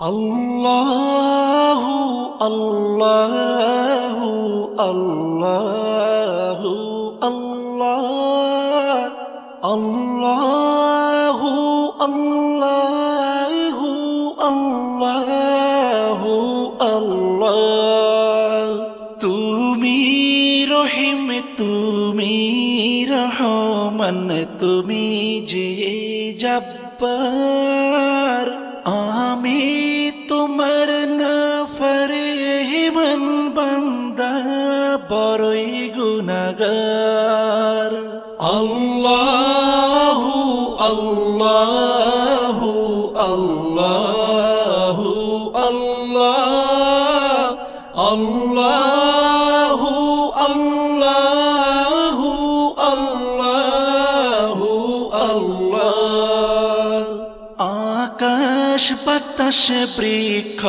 আল্লাহ আল্লাহ আল্লাহ আল্লাহ আল্লাহ আল্লাহ আল্লাহ আল্লাহ তুমি রহিম তুমি রহমান তুমি যে জব্বার আমি তোমার না ফরেমান বান্দা বড়ই গুনাগার আল্লাহ আল্লাহ আল্লাহ আল্লাহ আল্লাহ আকাশ বাতাস বৃক্ষ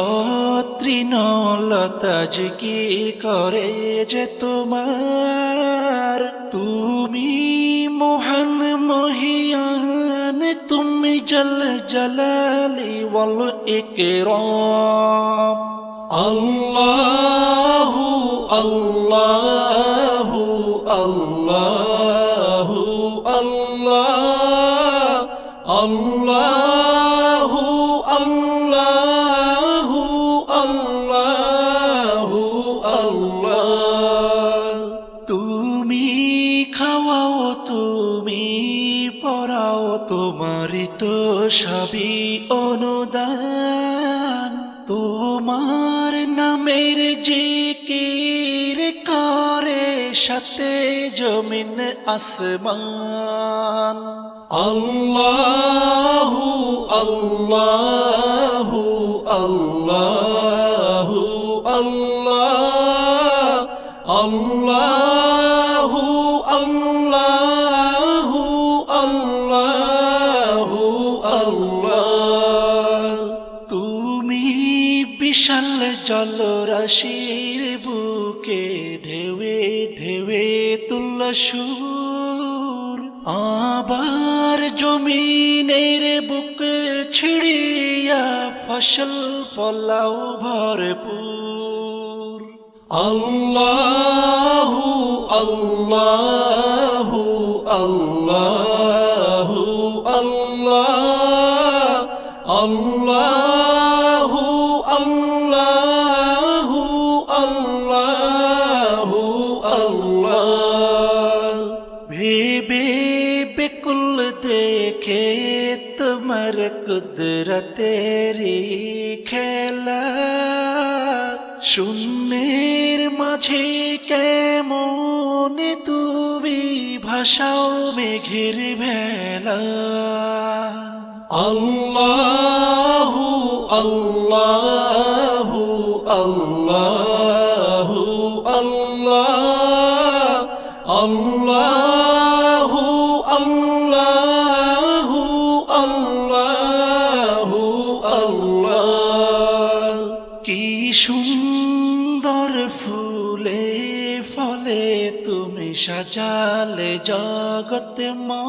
তৃণলতা জিকির করে যে তোমার। তুমি মহান মহিয়ান, তুমি জল জলালি বল একরম আল্লাহ আল্লাহ আল্লাহ আল্লাহ আল্লাহ। তো সবই অনুদান? তোমার নামের জিকির করে সাথে জমিন আসমান। আল্লাহ আল্লাহ আল্লাহ আল্লাহ আল্লাহ আল্লাহ। বিশাল জলরাশির বুকে ঢেউে ঢেউে তুল্ল সুর। আবার জমিনের বুক ছিড়িয়া ফসল ফলাও ভরপুর। আল্লাহ আল্লাহ আল্লাহ। ভেবে বেকুল দেখে তোমার কুদরতেরি খেলা। শূন্যের মাঝে কেমন তুমি ভাষাও মেঘের ভেলা। আল্লাহ আল্লাহ আল্লাহ আল্লাহ আল্লাহ ফুলে ফলে তুমি সাজালে জগতে মা